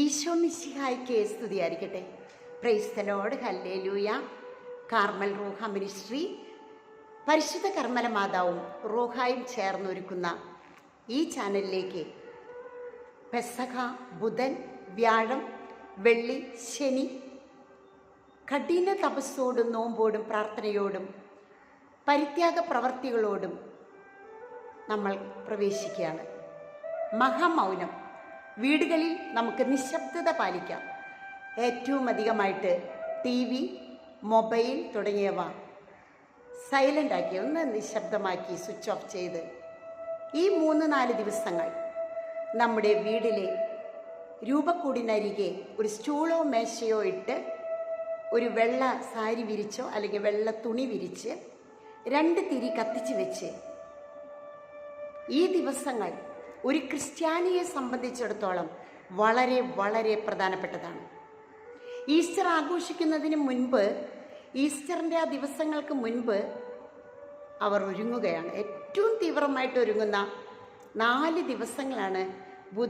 ഈശോ മിശിഹായ്ക്ക് സ്തുതിയായിരിക്കട്ടെ. Praise the lord hallelujah. Carmel Ruha ministry. പരിശുദ്ധ കർമ്മല മാതാവും റൂഹായും ചേർന്നൊരുക്കുന്ന ഈ ചാനലിലേക്ക് പെസഹ ബുധൻ വ്യാഴം വെള്ളി ശനി കഠിന തപസ്സോടും നോമ്പോടും പ്രാർത്ഥനയോടും പരിത്യാഗ പ്രവർത്തികളോടും നമ്മൾ പ്രവേശിക്കുകയാണ്. മഹാമൗനം. വീടുകളിൽ നമുക്ക് നിശബ്ദത പാലിക്കാം. ഏറ്റവും അധികമായിട്ട് ടി വി മൊബൈൽ തുടങ്ങിയവ സൈലന്റ് ആക്കി ഒന്ന് നിശബ്ദമാക്കി സ്വിച്ച് ഓഫ് ചെയ്ത് ഈ മൂന്ന് നാല് ദിവസങ്ങൾ നമ്മുടെ വീടിലെ രൂപക്കൂടിനരികെ ഒരു സ്റ്റൂളോ മേശയോ ഇട്ട് ഒരു വെള്ള സാരി വിരിച്ചോ അല്ലെങ്കിൽ വെള്ള തുണി വിരിച്ച് രണ്ട് തിരി കത്തിച്ച് വെച്ച് ഈ ദിവസങ്ങൾ ഒരു ക്രിസ്ത്യാനിയെ സംബന്ധിച്ചിടത്തോളം വളരെ വളരെ പ്രധാനപ്പെട്ടതാണ്. ഈസ്റ്റർ ആഘോഷിക്കുന്നതിന് മുൻപ് ഈസ്റ്ററിന്റെ ആ ദിവസങ്ങൾക്ക് മുൻപ് അവർ ഒരുങ്ങുകയാണ്. ഏറ്റവും തീവ്രമായിട്ട് ഒരുങ്ങുന്ന നാല് ദിവസങ്ങളാണ് ബു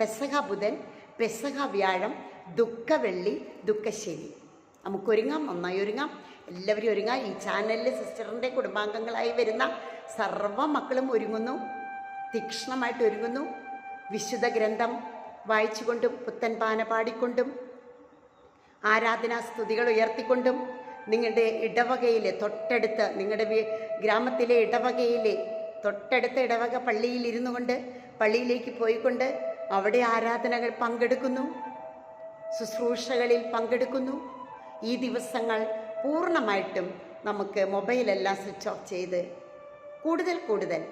പെസഹ ബുധൻ പെസഹ വ്യാഴം ദുഃഖവെള്ളി ദുഃഖശനി. നമുക്കൊരുങ്ങാം നന്നായി ഒരുങ്ങാം. എല്ലാവരും ഒരുങ്ങാം. ഈ ചാനലിൽ സിസ്റ്ററിന്റെ കുടുംബാംഗങ്ങളായി വരുന്ന സർവ മക്കളും ഒരുങ്ങുന്നു. തീക്ഷ്ണമായിട്ട് ഒരുങ്ങുന്നു. വിശുദ്ധ ഗ്രന്ഥം വായിച്ചുകൊണ്ടും പുത്തൻ പാന പാടിക്കൊണ്ടും ആരാധനാ സ്തുതികൾ ഉയർത്തിക്കൊണ്ടും നിങ്ങളുടെ ഇടവകയിലെ തൊട്ടടുത്ത് നിങ്ങളുടെ ഗ്രാമത്തിലെ ഇടവകയിലെ തൊട്ടടുത്ത ഇടവക പള്ളിയിൽ ഇരുന്നു കൊണ്ട് പള്ളിയിലേക്ക് പോയിക്കൊണ്ട് അവിടെ ആരാധനകൾ പങ്കെടുക്കുന്നു. ശുശ്രൂഷകളിൽ പങ്കെടുക്കുന്നു. ഈ ദിവസങ്ങൾ പൂർണമായിട്ടും നമുക്ക് മൊബൈലെല്ലാം സ്വിച്ച് ഓഫ് ചെയ്ത് കൂടുതൽ കൂടുതൽ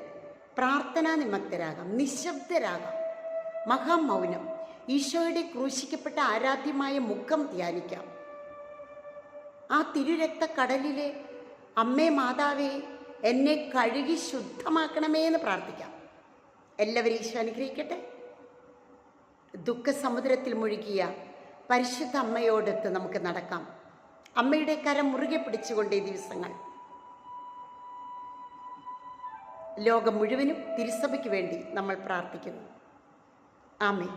പ്രാർത്ഥനാ നിമഗ്ധരാകാം നിശബ്ദരാകാം. മഹാമൗനം. ഈശോയുടെ ക്രൂശിക്കപ്പെട്ട ആരാധ്യമായ മുഖം ധ്യാനിക്കാം. ആ തിരുരക്ത കടലിലെ അമ്മേ മാതാവേ എന്നെ കഴുകി ശുദ്ധമാക്കണമേ എന്ന് പ്രാർത്ഥിക്കാം. എല്ലാവരും ഈശോ അനുഗ്രഹിക്കട്ടെ? ദുഃഖസമുദ്രത്തിൽ മുഴുകിയ പരിശുദ്ധ അമ്മയോടൊത്ത് നമുക്ക് നടക്കാം. അമ്മയുടെ കരം മുറുകെ പിടിച്ചുകൊണ്ട് ഈ ദിവസങ്ങൾ. ലോകം മുഴുവനും തിരുസഭയ്ക്ക് വേണ്ടി നമ്മൾ പ്രാർത്ഥിക്കുന്നു. ആമേ